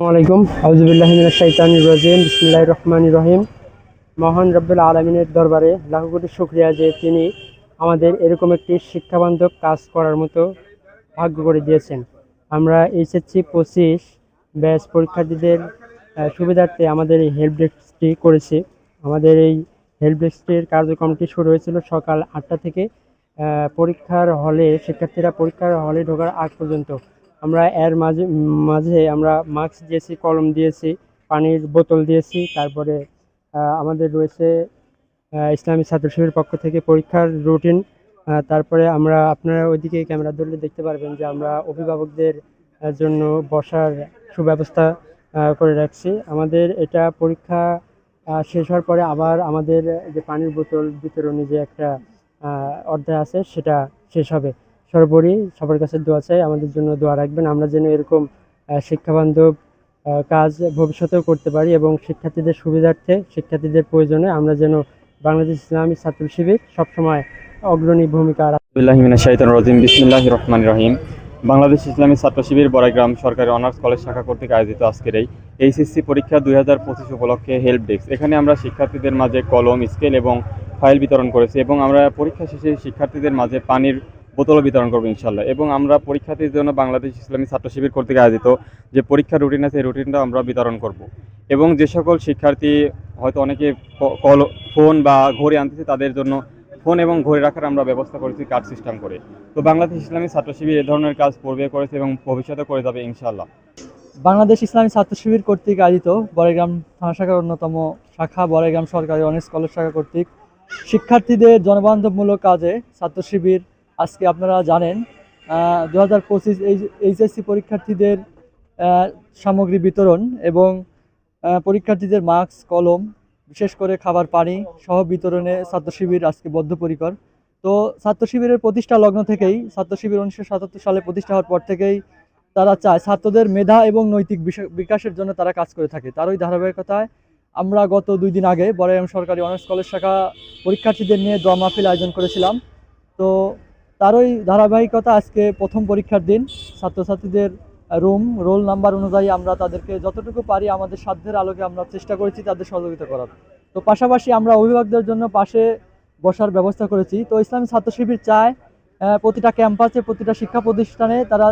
আসসালামাইকুম আউজুবিল্লাহিমিনাশাইতানির রাজিম। বিসমিল্লাহির রহমানির রহিম। মহান রব্বুল আলমিনের দরবারে লাখো কোটি শুক্রিয়া যে তিনি আমাদের এরকম একটি শিক্ষাবান্ধব কাজ করার মতো ভাগ্য করে দিয়েছেন। আমরা এইচএসসি পঁচিশ ব্যাচ পরীক্ষার্থীদের সুবিধার্থে আমাদের এই হেল্প ডেস্কটি করেছি। আমাদের এই হেল্প ডেস্কটির কার্যক্রমটি শুরু হয়েছিল সকাল আটটা থেকে পরীক্ষার হলে, শিক্ষার্থীরা পরীক্ষার হলে ঢোকার আগ পর্যন্ত। আমরা এর মাঝে মাঝে আমরা মাস্ক দিয়েছি, কলম দিয়েছি, পানির বোতল দিয়েছি, তারপরে আমাদের রয়েছে ইসলামী ছাত্র পক্ষ থেকে পরীক্ষার রুটিন তারপরে আমরা আপনারা ওইদিকে ক্যামেরা ধরলে দেখতে পারবেন যে আমরা অভিভাবকদের জন্য বসার সুব্যবস্থা করে রাখছি। আমাদের এটা পরীক্ষা শেষ হওয়ার পরে আবার আমাদের যে পানির বোতল বিতরণী যে একটা অধ্যায় আছে, সেটা শেষ হবে। সর্বোপরি সবার কাছে দোয়া চাই, আমাদের জন্য দোয়া রাখবেন। আমরা যেন এরকম শিক্ষাবান্ধব কাজ ভবিষ্যতেও করতে পারি এবং শিক্ষার্থীদের সুবিধার্থে, শিক্ষার্থীদের প্রয়োজনে আমরা যেন বাংলাদেশ ইসলামী ছাত্র শিবির সবসময় অগ্রণী ভূমিকা রাজিম। বিসমিল্লাহ রহমান রহিম। বাংলাদেশ ইসলামী ছাত্র শিবির বড়াইগ্রাম সরকারি অনার্স কলেজ শাখা কর্তৃক আয়োজিত আজকের এই এইচএসসি পরীক্ষা দুই হাজার পঁচিশ উপলক্ষে হেল্প ডেস্ক। এখানে আমরা শিক্ষার্থীদের মাঝে কলম, স্কেল এবং ফাইল বিতরণ করেছি এবং আমরা পরীক্ষা শেষে শিক্ষার্থীদের মাঝে পানির বোতলও বিতরণ করব ইনশাল্লাহ। এবং আমরা পরীক্ষার্থীর জন্য বাংলাদেশ ইসলামী ছাত্র শিবির কর্তৃক আয়োজিত যে পরীক্ষার রুটিন আছে, এই রুটিনটা আমরা বিতরণ করব। এবং যে সকল শিক্ষার্থী হয়তো অনেকে কল, ফোন বা ঘড়ি আনতেছে, তাদের জন্য ফোন এবং ঘড়ি রাখার আমরা ব্যবস্থা করেছি কার্ড সিস্টেম করে। তো বাংলাদেশ ইসলামী ছাত্র শিবির এ ধরনের কাজ পূর্বে করেছে এবং ভবিষ্যতে করে যাবে ইনশাল্লাহ। বাংলাদেশ ইসলামী ছাত্র শিবির কর্তৃক আয়োজিত বড়াইগ্রাম থানা শাখার অন্যতম শাখা বড়াইগ্রাম সরকারি অনেক কলেজ শাখা কর্তৃক শিক্ষার্থীদের জনবান্ধবমূলক কাজে ছাত্র শিবির আজকে আপনারা জানেন দু হাজার পঁচিশ এইচএসসি পরীক্ষার্থীদের সামগ্রী বিতরণ এবং পরীক্ষার্থীদের মাস্ক, কলম, বিশেষ করে খাবার, পানি সহ বিতরণে ছাত্র শিবির আজকে বদ্ধপরিকর। তো ছাত্র শিবিরের প্রতিষ্ঠা লগ্ন থেকেই, ছাত্র শিবির উনিশশো সাতাত্তর সালে প্রতিষ্ঠা হওয়ার পর থেকেই তারা চায় ছাত্রদের মেধা এবং নৈতিক বিকাশের জন্য তারা কাজ করে থাকে। তার ওই ধারাবাহিকতায় আমরা গত দুই দিন আগে বড়াইগ্রাম সরকারি অনার্স কলেজ শাখা পরীক্ষার্থীদের নিয়ে দোয়া মাহফিল আয়োজন করেছিলাম। তো তার ওই ধারাবাহিকতা আজকে প্রথম পরীক্ষার দিন। ছাত্রছাত্রীদের রুম রোল নাম্বার অনুযায়ী আমরা তাদেরকে যতটুকু পারি আমাদের সাধ্যের আলোকে আমরা চেষ্টা করেছি তাদের সহযোগিতা করার। তো পাশাপাশি আমরা অভিভাবকদের জন্য পাশে বসার ব্যবস্থা করেছি। তো ইসলামী ছাত্র শিবির চায় প্রতিটা ক্যাম্পাসে, প্রতিটা শিক্ষা প্রতিষ্ঠানে তারা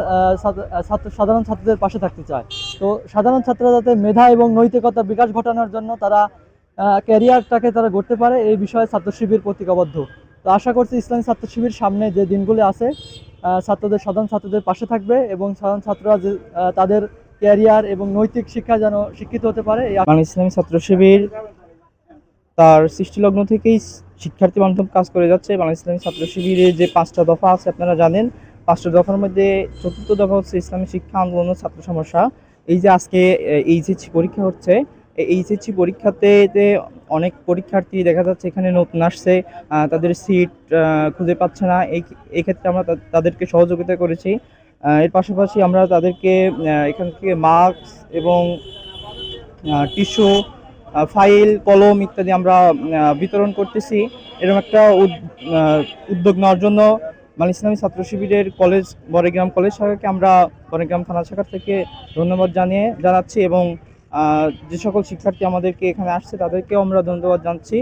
ছাত্র সাধারণ ছাত্রদের পাশে থাকতে চায়। তো সাধারণ ছাত্ররা যাতে মেধা এবং নৈতিকতা বিকাশ ঘটানোর জন্য তারা ক্যারিয়ারটাকে তারা গড়তে পারে, এই বিষয়ে ছাত্র শিবির প্রতিজ্ঞাবদ্ধ। তো আশা করছি ইসলামী ছাত্র শিবির সামনে যে দিনগুলি আছে ছাত্রদের, সাধারণ ছাত্রদের পাশে থাকবে এবং সাধারণ ছাত্ররা যে তাদের ক্যারিয়ার এবং নৈতিক শিক্ষা যেন শিক্ষিত হতে পারে ইসলামী ছাত্র শিবির তার সৃষ্টিলগ্ন থেকেই শিক্ষার্থী বান্ধব কাজ করে যাচ্ছে। বাংলা ইসলামী ছাত্র শিবিরের যে পাঁচটা দফা আছে, আপনারা জানেন। পাঁচটা দফার মধ্যে চতুর্থ দফা হচ্ছে ইসলামী শিক্ষা আন্দোলন ছাত্র সমস্যা। এই যে আজকে এইচএসসি পরীক্ষা হচ্ছে এইচএসসি পরীক্ষাতে অনেক পরীক্ষার্থী দেখা যাচ্ছে এখানে নতুন আসছে তাদের সিট খুঁজে পাচ্ছে না। এই এই ক্ষেত্রে আমরা তাদেরকে সহযোগিতা করেছি। এর পাশাপাশি আমরা তাদেরকে এখান থেকে মাস্ক এবং টিস্যু ফাইল কলম ইত্যাদি আমরা বিতরণ করতেছি। এরকম একটা উদ- উদ্যোগ নেওয়ার জন্য মানে ইসলামী ছাত্র শিবিরের কলেজ, বরেগ্রাম কলেজ শাখাকে আমরা বরেগ্রাম থানা শাখা থেকে ধন্যবাদ জানিয়ে, জানাচ্ছি এবং যে সকল শিক্ষার্থী আমাদেরকে এখানে আসছে তাদেরকেও আমরা ধন্যবাদ জানাচ্ছি।